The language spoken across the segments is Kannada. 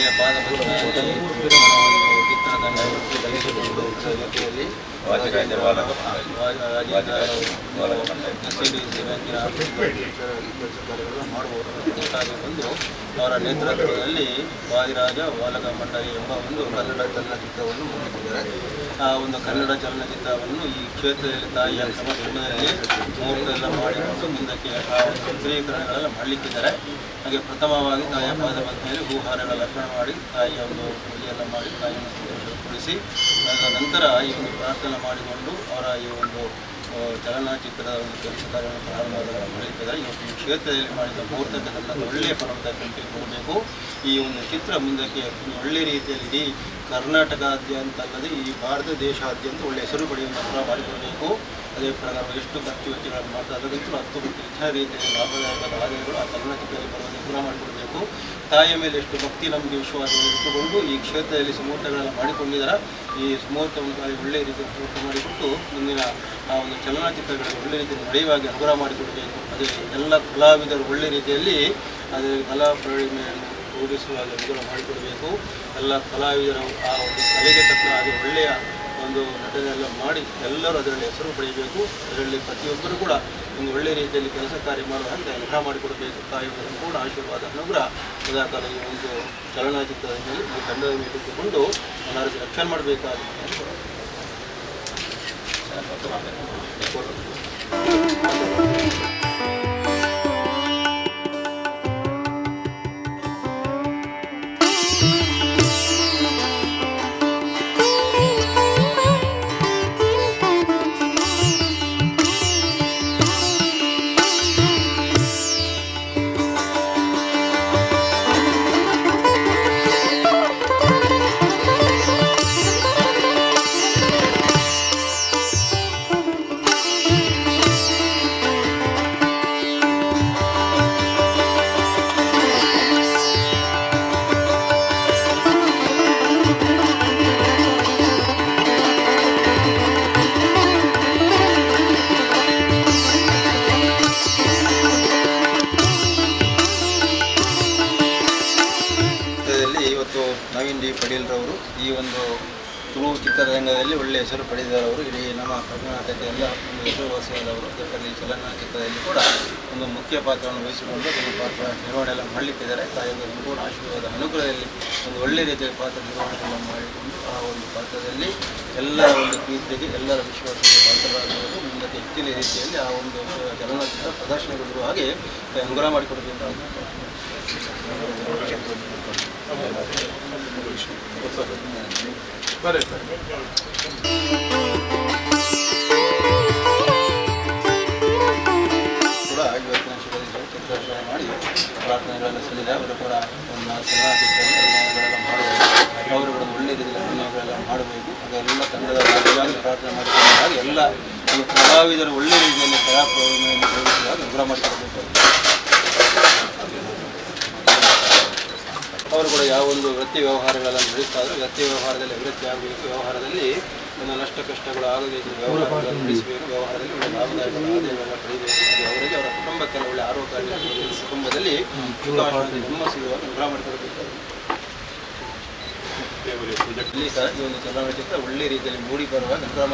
ತಾಯಿಯ ಬಂದು ಅವರ ನೇತೃತ್ವದಲ್ಲಿ ವಾದಿರಾಜ ಬಾಲಕ ಮಂಡಳಿ ಎಂಬ ಒಂದು ಕನ್ನಡ ಚಲನಚಿತ್ರವನ್ನು ಮೂಡಿಸಿದ್ದಾರೆ ಆ ಒಂದು ಕನ್ನಡ ಚಲನಚಿತ್ರವನ್ನು ಈ ಕ್ಷೇತ್ರದಲ್ಲಿ ತಾಯಿಯ ಸಮಕ್ಷಮದಲ್ಲಿ ಮುಹೂರ್ತ ಎಲ್ಲ ಮಾಡಿಕೊಂಡು ಮುಂದಕ್ಕೆ ಆ ಒಂದು ಚಿತ್ರೀಕರಣಗಳೆಲ್ಲ ಮಾಡಲಿಕ್ಕಿದ್ದಾರೆ ಹಾಗೆ ಪ್ರಥಮವಾಗಿ ತಾಯಿಯ ಪಾದ ಮೇಲೆ ಹೂಹಾರಗಳ ಅರ್ಪಣೆ ಮಾಡಿ, ತಾಯಿಯ ಒಂದು ಪೂಜೆಯನ್ನು ಮಾಡಿ, ತಾಯಿಯನ್ನು ಸಂತೋಷಪಡಿಸಿ ಅದರ ನಂತರ ಈ ಒಂದು ಪ್ರಾರ್ಥನೆ ಮಾಡಿಕೊಂಡು ಅವರ ಈ ಒಂದು ಚಲನಚಿತ್ರದ ಒಂದು ಕೆಲಸ ಕಾರ್ಯವನ್ನು ಪ್ರಾರಂಭ ಮಾಡಿದ್ದಾರೆ ಇವತ್ತು ಈ ಕ್ಷೇತ್ರದಲ್ಲಿ ಮಾಡಿದ ಮುಹೂರ್ತಕ್ಕಂಥ ಒಳ್ಳೆಯ ಫಲವನ್ನು ಕೊಡಬೇಕು. ಈ ಒಂದು ಚಿತ್ರ ಮುಂದಕ್ಕೆ ಒಳ್ಳೆಯ ರೀತಿಯಲ್ಲಿ ಇಡೀ ಕರ್ನಾಟಕಾದ್ಯಂತ ಅಲ್ಲದೆ ಈ ಭಾರತ ದೇಶಾದ್ಯಂತ ಒಳ್ಳೆಯ ಹೆಸರು ಪಡೆಯುವಂಥ ಕೂಡ ಮಾಡಿಕೊಡಬೇಕು ಅದೇ ಪ್ರಕಾರ ಎಷ್ಟು ಖರ್ಚು ವೆಚ್ಚಗಳನ್ನು ಮಾಡ್ತಾರೆ ಅದಕ್ಕಿಂತಲೂ ಹತ್ತು ಪಟ್ಟು ಹೆಚ್ಚಿನ ರೀತಿಯಲ್ಲಿ ಲಾಭದಾಯಕ ಆದಾಯಗಳು ಆ ಚಲನಚಿತ್ರದಲ್ಲಿ ಬರುವಂತೆ ಕೂಡ ಮಾಡಿಕೊಡಬೇಕು. ತಾಯಿಯ ಮೇಲೆ ಎಷ್ಟು ಭಕ್ತಿ ನಮಗೆ ವಿಶ್ವಾಸವನ್ನು ಇಟ್ಟುಕೊಂಡು ಈ ಕ್ಷೇತ್ರದಲ್ಲಿ ಸುಮೂರ್ತಗಳನ್ನು ಮಾಡಿಕೊಂಡಿದ್ದಾರೆ. ಈ ಸುಮೂರ್ತವನ್ನು ಒಳ್ಳೆಯ ರೀತಿಯಲ್ಲಿ ಸುಮೂರ್ತ ಮಾಡಿಕೊಟ್ಟು ಮುಂದಿನ ಆ ಒಂದು ಚಲನಚಿತ್ರಗಳಿಗೆ ಒಳ್ಳೆಯ ರೀತಿಯಲ್ಲಿ ನಡೆಯುವಾಗಿ ಅನುಗ್ರಹ ಮಾಡಿಕೊಡಬೇಕು. ಅದೇ ಎಲ್ಲ ಕಲಾವಿದರು ಒಳ್ಳೆಯ ರೀತಿಯಲ್ಲಿ ಅದೇ ಕಲಾ ಪ್ರಯೋಜನೆಯನ್ನು ರೂಢಿಸುವಾಗ ಅನುಗ್ರಹ ಮಾಡಿಕೊಡಬೇಕು. ಎಲ್ಲ ಕಲಾವಿದರು ಆ ಒಂದು ಕಲೆಗೆ ತಕ್ಕ ಹಾಗೆ ಒಳ್ಳೆಯ ಒಂದು ನಟನೆಲ್ಲ ಮಾಡಿ ಎಲ್ಲರೂ ಅದರಲ್ಲಿ ಹೆಸರು ಪಡೆಯಬೇಕು. ಅದರಲ್ಲಿ ಪ್ರತಿಯೊಬ್ಬರು ಕೂಡ ಒಂದು ಒಳ್ಳೆಯ ರೀತಿಯಲ್ಲಿ ಕೆಲಸ ಕಾರ್ಯ ಮಾಡುವ ಅಂತ ಮಾಡಿಕೊಡಬೇಕು. ತಾಯಿಯವರನ್ನು ಕೂಡ ಆಶೀರ್ವಾದ, ಅನುಗ್ರಹ. ಸದಾಕಾಲ ಈ ಒಂದು ಚಲನಚಿತ್ರದ ಮೇಲೆ ಈ ತಂಡದ ಮೇಲೆ ಇಟ್ಟುಕೊಂಡು ಅನಾರೋಗ್ಯ ರಕ್ಷಣೆ ಮಾಡಬೇಕಾಗುತ್ತೆ ಇವತ್ತು ನವೀನ್ ಡಿ ಪಡೀಲ್ರವರು ಈ ಒಂದು ತುಳು ಚಿತ್ರರಂಗದಲ್ಲಿ ಒಳ್ಳೆಯ ಹೆಸರು ಪಡೆದಿದ್ದವರು ಇಡೀ ನಮ್ಮ ಕರ್ನಾಟಕ ಎಲ್ಲ ಒಂದು ಹೆಸರುವಾಸಿಯಾದವರು ಅದರಲ್ಲಿ ಚಲನಚಿತ್ರದಲ್ಲಿ ಕೂಡ ಒಂದು ಮುಖ್ಯ ಪಾತ್ರವನ್ನು ವಹಿಸಿಕೊಂಡು ತಮ್ಮ ಪಾತ್ರ ನಿರ್ವಹಣೆ ಎಲ್ಲ ಮಾಡಲಿಕ್ಕಿದ್ದಾರೆ. ತಾಯಿಯ ಸಂಪೂರ್ಣ ಆಶೀರ್ವಾದ ಅನುಗ್ರಹದಲ್ಲಿ ಒಂದು ಒಳ್ಳೆಯ ರೀತಿಯ ಪಾತ್ರ ನಿರ್ವಹಣೆಯನ್ನು ಮಾಡಿಕೊಂಡು ಆ ಒಂದು ಪಾತ್ರದಲ್ಲಿ ಎಲ್ಲರ ಒಂದು ಕೀರ್ತಿಗೆ, ಎಲ್ಲರ ವಿಶ್ವಾಸಕ್ಕೆ ಪಾತ್ರರಾಗಿರುವುದು ಮುಂದಕ್ಕೆ ಹೆಚ್ಚಿನ ರೀತಿಯಲ್ಲಿ ಆ ಒಂದು ಚಲನಚಿತ್ರ ಪ್ರದರ್ಶನಗೊಳ್ಳುವ ಹಾಗೆ ಮಾಡಿಕೊಡಬೇಕಾಗುತ್ತೆ ಕೂಡ ಇವತ್ತಿನ ಶುಭ ಮಾಡಿ ಪ್ರಾರ್ಥನೆಗಳನ್ನು ಸಲ್ಲಿದೆ ಅವರು ಕೂಡ ಒಂದು ಮಾಡಬೇಕು ಅವರು ಒಳ್ಳೆಯ ರೀತಿಯಲ್ಲಿ ಅಭಿನಯಗಳೆಲ್ಲ ಮಾಡಬೇಕು ಅದೆಲ್ಲ ತಂಡದ ಪ್ರಾರ್ಥನೆ ಮಾಡಿಕೊಂಡು ಹಾಗೆ ಎಲ್ಲ ಕಲಾವಿದರು ಒಳ್ಳೆಯ ರೀತಿಯಲ್ಲಿ ಕಲಾ ಪ್ರವೀಣೆಯನ್ನು ತೋರಿಸುವಾಗ ಅನುಗ್ರಹ ಮಾಡಿಕೊಡಬೇಕು ಅವರು ಕೂಡ ಯಾವ ಒಂದು ವೃತ್ತಿ ವ್ಯವಹಾರಗಳನ್ನು ನಡೆಸ್ತಾ ವೃತ್ತಿ ವ್ಯವಹಾರದಲ್ಲಿ ಅಭಿವೃದ್ಧಿ ಆಗಬೇಕು, ವ್ಯವಹಾರದಲ್ಲಿ ನನ್ನ ನಷ್ಟ ಕಷ್ಟಗಳು ಆಗಬೇಕು ವ್ಯವಹಾರಗಳನ್ನು ನಡೆಸಬೇಕು, ವ್ಯವಹಾರದಲ್ಲಿ ಒಳ್ಳೆ ಲಾಭದಾಯಕ ಆದಾಯವನ್ನು ಪಡೆಯಬೇಕು ಅವರಿಗೆ ಅವರ ಕುಟುಂಬಕ್ಕೆ ಒಳ್ಳೆ ಆರೋಗ್ಯ ಕುಟುಂಬದಲ್ಲಿ ನಮ್ಮ ಸಿಗುವ ಅನುಗ್ರಹ ಈ ಒಂದು ಚಲನಚಿತ್ರ ಒಳ್ಳೆ ರೀತಿಯಲ್ಲಿ ಮೂಡಿ ಬರುವ ಅನುಗ್ರಹ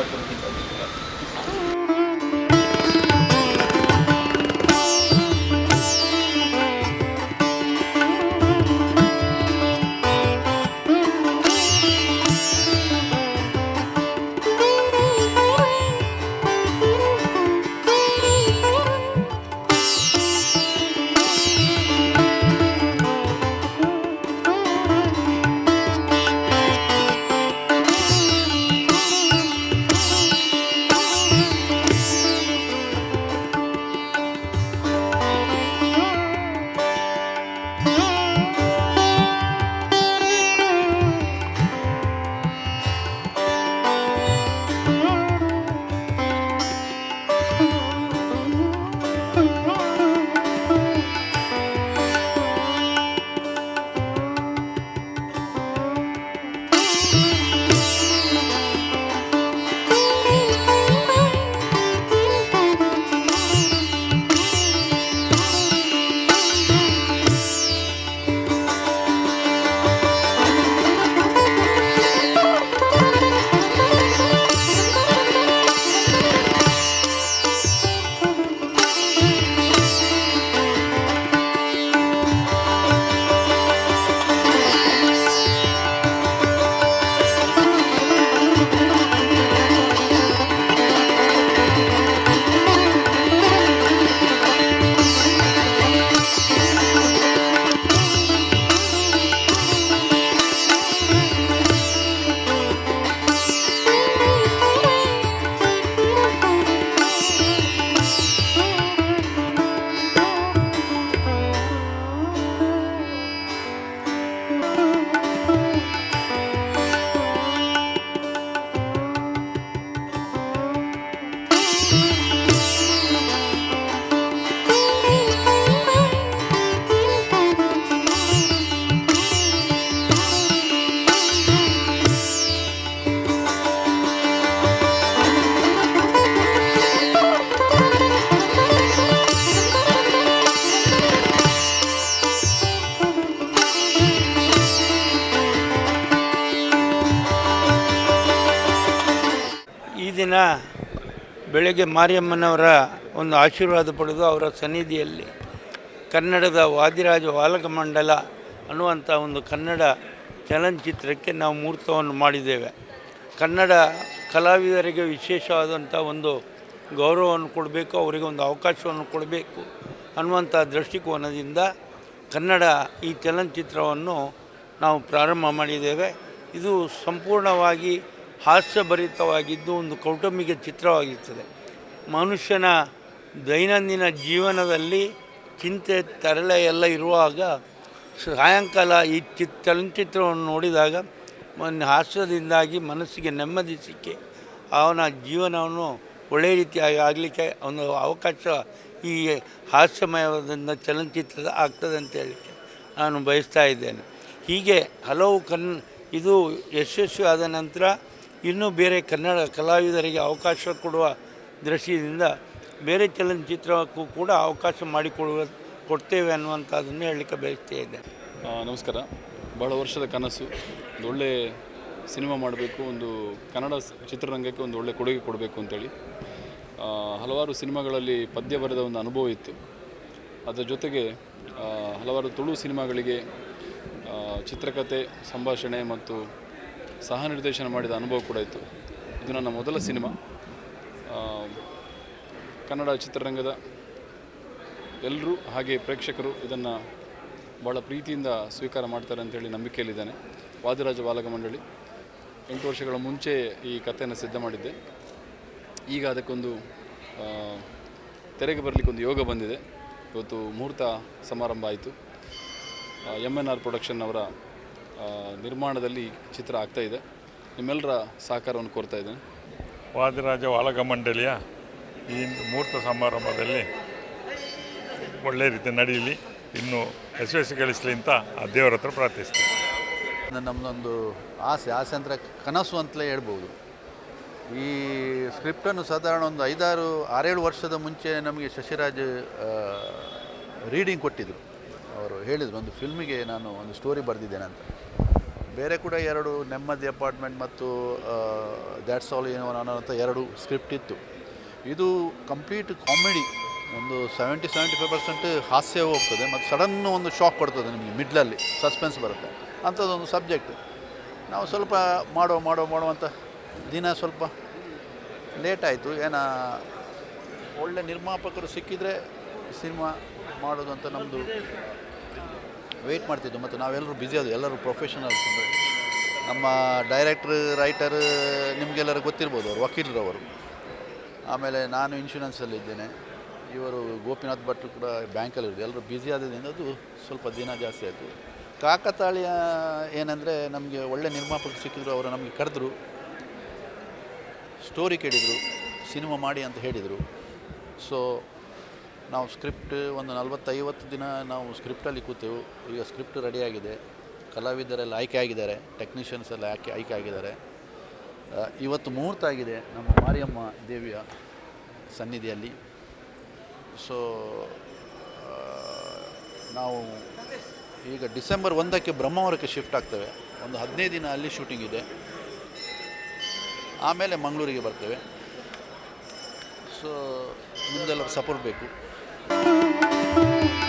ಬೆಳಗ್ಗೆ ಮಾರಿಯಮ್ಮನವರ ಒಂದು ಆಶೀರ್ವಾದ ಪಡೆದು ಅವರ ಸನ್ನಿಧಿಯಲ್ಲಿ ಕನ್ನಡದ ವಾದಿರಾಜ ವಾಲಕ ಮಂಡಲ ಅನ್ನುವಂಥ ಒಂದು ಕನ್ನಡ ಚಲನಚಿತ್ರಕ್ಕೆ ನಾವು ಮುಹೂರ್ತವನ್ನು ಮಾಡಿದ್ದೇವೆ. ಕನ್ನಡ ಕಲಾವಿದರಿಗೆ ವಿಶೇಷವಾದಂಥ ಒಂದು ಗೌರವವನ್ನು ಕೊಡಬೇಕು, ಅವರಿಗೆ ಒಂದು ಅವಕಾಶವನ್ನು ಕೊಡಬೇಕು ಅನ್ನುವಂಥ ದೃಷ್ಟಿಕೋನದಿಂದ ಕನ್ನಡ ಈ ಚಲನಚಿತ್ರವನ್ನು ನಾವು ಪ್ರಾರಂಭ ಮಾಡಿದ್ದೇವೆ. ಇದು ಸಂಪೂರ್ಣವಾಗಿ ಹಾಸ್ಯಭರಿತವಾಗಿದ್ದು ಒಂದು ಕೌಟುಂಬಿಕ ಚಿತ್ರವಾಗಿರ್ತದೆ. ಮನುಷ್ಯನ ದೈನಂದಿನ ಜೀವನದಲ್ಲಿ ಚಿಂತೆ ತರಳೆ ಎಲ್ಲ ಇರುವಾಗ ಸಾಯಂಕಾಲ ಈ ಚಿತ್ ಚಲನಚಿತ್ರವನ್ನು ನೋಡಿದಾಗ ಒಂದು ಹಾಸ್ಯದಿಂದಾಗಿ ಮನಸ್ಸಿಗೆ ನೆಮ್ಮದಿ ಸಿಕ್ಕಿ ಅವನ ಜೀವನವನ್ನು ಒಳ್ಳೆಯ ರೀತಿಯಾಗಿ ಆಗಲಿಕ್ಕೆ ಒಂದು ಅವಕಾಶ ಈ ಹಾಸ್ಯಮಯವಾದ ಚಲನಚಿತ್ರದ ಆಗ್ತದೆ ಅಂತ ಹೇಳಲಿಕ್ಕೆ ನಾನು ಬಯಸ್ತಾ ಇದ್ದೇನೆ. ಹೀಗೆ ಹಲವು ಕನ್, ಇದು ಯಶಸ್ವಿ ಆದ ನಂತರ ಇನ್ನೂ ಬೇರೆ ಕನ್ನಡ ಕಲಾವಿದರಿಗೆ ಅವಕಾಶ ಕೊಡುವ ದೃಷ್ಟಿಯಿಂದ ಬೇರೆ ಚಲನಚಿತ್ರಕ್ಕೂ ಕೂಡ ಅವಕಾಶ ಮಾಡಿಕೊಡುವ ಕೊಡ್ತೇವೆ ಅನ್ನುವಂಥದ್ದನ್ನು ಹೇಳಲಿಕ್ಕೆ ಬಯಸ್ತಾ ಇದೆ ನಮಸ್ಕಾರ. ಬಹಳ ವರ್ಷದ ಕನಸು. ಒಂದು ಒಳ್ಳೆ ಸಿನಿಮಾ ಮಾಡಬೇಕು, ಒಂದು ಕನ್ನಡ ಚಿತ್ರರಂಗಕ್ಕೆ ಒಂದು ಒಳ್ಳೆ ಕೊಡುಗೆ ಕೊಡಬೇಕು ಅಂತೇಳಿ. ಹಲವಾರು ಸಿನಿಮಾಗಳಲ್ಲಿ ಪದ್ಯ ಬರೆದ ಒಂದು ಅನುಭವ ಇತ್ತು. ಅದರ ಜೊತೆಗೆ ಹಲವಾರು ತುಳು ಸಿನಿಮಾಗಳಿಗೆ ಚಿತ್ರಕತೆ, ಸಂಭಾಷಣೆ ಮತ್ತು ಸಹ ನಿರ್ದೇಶನ ಮಾಡಿದ ಅನುಭವ ಕೂಡ ಇತ್ತು. ಇದು ನನ್ನ ಮೊದಲ ಸಿನಿಮಾ. ಕನ್ನಡ ಚಿತ್ರರಂಗದ ಎಲ್ಲರೂ ಹಾಗೆ ಪ್ರೇಕ್ಷಕರು ಇದನ್ನು ಭಾಳ ಪ್ರೀತಿಯಿಂದ ಸ್ವೀಕಾರ ಮಾಡ್ತಾರೆ ಅಂತೇಳಿ ನಂಬಿಕೆಯಲ್ಲಿದ್ದಾನೆ. ವಾದಿರಾಜ ಬಾಲಕ ಮಂಡಳಿ, ಎಂಟು ವರ್ಷಗಳ ಮುಂಚೆ ಈ ಕಥೆಯನ್ನು ಸಿದ್ಧ ಮಾಡಿದ್ದೆ. ಈಗ ಅದಕ್ಕೊಂದು ತೆರೆಗೆ ಬರಲಿಕ್ಕೆ ಒಂದು ಯೋಗ ಬಂದಿದೆ. ಇವತ್ತು ಮುಹೂರ್ತ ಸಮಾರಂಭ ಆಯಿತು. ಎಂ ಎನ್ ಆರ್ ಪ್ರೊಡಕ್ಷನ್ ಅವರ ನಿರ್ಮಾಣದಲ್ಲಿ ಚಿತ್ರ ಆಗ್ತಾಯಿದೆ ನಿಮ್ಮೆಲ್ಲರ ಸಹಕಾರವನ್ನು ಕೋರ್ತಾ ಇದ್ದೇನೆ. ವಾದಿರಾಜ ವಾಲಗ ಮಂಡಳಿಯ ಈ ಮೂರ್ತ ಸಮಾರಂಭದಲ್ಲಿ ಒಳ್ಳೆ ರೀತಿ ನಡೆಯಲಿ, ಇನ್ನು ಯಶಸ್ವಿ ಗಳಿಸಲಿ ಅಂತ ಆ ದೇವರ ಹತ್ರ ಪ್ರಾರ್ಥಿಸ್ತೀನಿ. ನಮ್ಮದೊಂದು ಆಸೆ ಆಸೆ ಅಂದರೆ ಕನಸು ಅಂತಲೇ ಹೇಳ್ಬೋದು. ಈ ಸ್ಕ್ರಿಪ್ಟನ್ನು ಸಾಧಾರಣ ಒಂದು ಐದಾರು, ಆರೇಳು ವರ್ಷದ ಮುಂಚೆ ನಮಗೆ ಶಶಿರಾಜ್ ರೀಡಿಂಗ್ ಕೊಟ್ಟಿದ್ದರು ಅವರು ಹೇಳಿದರು, ಒಂದು ಫಿಲ್ಮಿಗೆ ನಾನು ಒಂದು ಸ್ಟೋರಿ ಬರೆದಿದ್ದೇನೆ ಅಂತ. ಬೇರೆ ಕೂಡ ಎರಡು ನೆಮ್ಮದಿ ಅಪಾರ್ಟ್ಮೆಂಟ್ ಮತ್ತು ದ್ಯಾಟ್ಸ್ ಆಲ್ ಏನೋ ಅನ್ನೋಂಥ ಎರಡು ಸ್ಕ್ರಿಪ್ಟ್ ಇತ್ತು. ಇದು ಕಂಪ್ಲೀಟ್ ಕಾಮಿಡಿ, ಒಂದು ಸೆವೆಂಟಿ ಸೆವೆಂಟಿ ಫೈವ್ ಪರ್ಸೆಂಟ್ ಹಾಸ್ಯ ಹೋಗ್ತದೆ ಮತ್ತು ಸಡನ್ ಒಂದು ಶಾಕ್ ಕೊಡ್ತದೆ ನಿಮಗೆ ಮಿಡ್ಲಲ್ಲಿ ಸಸ್ಪೆನ್ಸ್ ಬರುತ್ತೆ. ಅಂಥದ್ದೊಂದು ಸಬ್ಜೆಕ್ಟ್ ನಾವು ಸ್ವಲ್ಪ ಮಾಡೋ ಮಾಡೋ ಮಾಡುವಂಥ ದಿನ ಸ್ವಲ್ಪ ಲೇಟ್ ಆಯಿತು. ಏನ, ಒಳ್ಳೆ ನಿರ್ಮಾಪಕರು ಸಿಕ್ಕಿದರೆ ಸಿನಿಮಾ ಮಾಡೋದು ಅಂತ ನಮ್ಮದು ವೆಯ್ಟ್ ಮಾಡ್ತಿದ್ದು ಮತ್ತು ನಾವೆಲ್ಲರೂ ಬ್ಯುಸಿ ಅದು ಎಲ್ಲರೂ ಪ್ರೊಫೆಷನಲ್ಸ್ ಅಂದರೆ ನಮ್ಮ ಡೈರೆಕ್ಟ್ರ್ ರೈಟರ್ ನಿಮಗೆಲ್ಲರೂ ಗೊತ್ತಿರ್ಬೋದು ಅವರು ವಕೀಲರವರು ಆಮೇಲೆ ನಾನು ಇನ್ಶೂರೆನ್ಸಲ್ಲಿದ್ದೇನೆ ಇವರು ಗೋಪಿನಾಥ್ ಭಟ್ರು ಕೂಡ ಬ್ಯಾಂಕಲ್ಲಿರೋದು ಎಲ್ಲರೂ ಬ್ಯುಸಿ ಆದ್ರಿಂದ ಅದು ಸ್ವಲ್ಪ ದಿನ ಜಾಸ್ತಿ ಆಯಿತು. ಕಾಕತಾಳೀಯ ಏನಂದರೆ ನಮಗೆ ಒಳ್ಳೆ ನಿರ್ಮಾಪಕರು ಸಿಕ್ಕಿದ್ರು, ಅವರು ನಮಗೆ ಕರೆದ್ರು. ಸ್ಟೋರಿ ಕೇಳಿದರು, ಸಿನಿಮಾ ಮಾಡಿ ಅಂತ ಹೇಳಿದರು. ಸೊ ನಾವು ಸ್ಕ್ರಿಪ್ಟ್ ಒಂದು ನಲವತ್ತೈವತ್ತು ದಿನ ನಾವು ಸ್ಕ್ರಿಪ್ಟಲ್ಲಿ ಕೂತೆವು. ಈಗ ಸ್ಕ್ರಿಪ್ಟ್ ರೆಡಿಯಾಗಿದೆ. ಕಲಾವಿದರೆಲ್ಲ ಆಯ್ಕೆ ಆಗಿದ್ದಾರೆ. ಟೆಕ್ನಿಷಿಯನ್ಸ್ ಎಲ್ಲ ಆಯ್ಕೆ ಆಯ್ಕೆ ಆಗಿದ್ದಾರೆ. ಇವತ್ತು ಮುಹೂರ್ತ ಆಗಿದೆ ನಮ್ಮ ಮಾರಿಯಮ್ಮ ದೇವಿಯ ಸನ್ನಿಧಿಯಲ್ಲಿ. ಸೊ ನಾವು ಈಗ ಡಿಸೆಂಬರ್ ಒಂದಕ್ಕೆ ಬ್ರಹ್ಮಾವರಕ್ಕೆ ಶಿಫ್ಟ್ ಆಗ್ತೇವೆ. ಒಂದು ಹದಿನೈದು ದಿನ ಅಲ್ಲಿ ಶೂಟಿಂಗ್ ಇದೆ. ಆಮೇಲೆ ಮಂಗಳೂರಿಗೆ ಬರ್ತೇವೆ. ಸೊ ನಿಮ್ದೆಲ್ಲ ಸಪೋರ್ಟ್ ಬೇಕು. Thank you.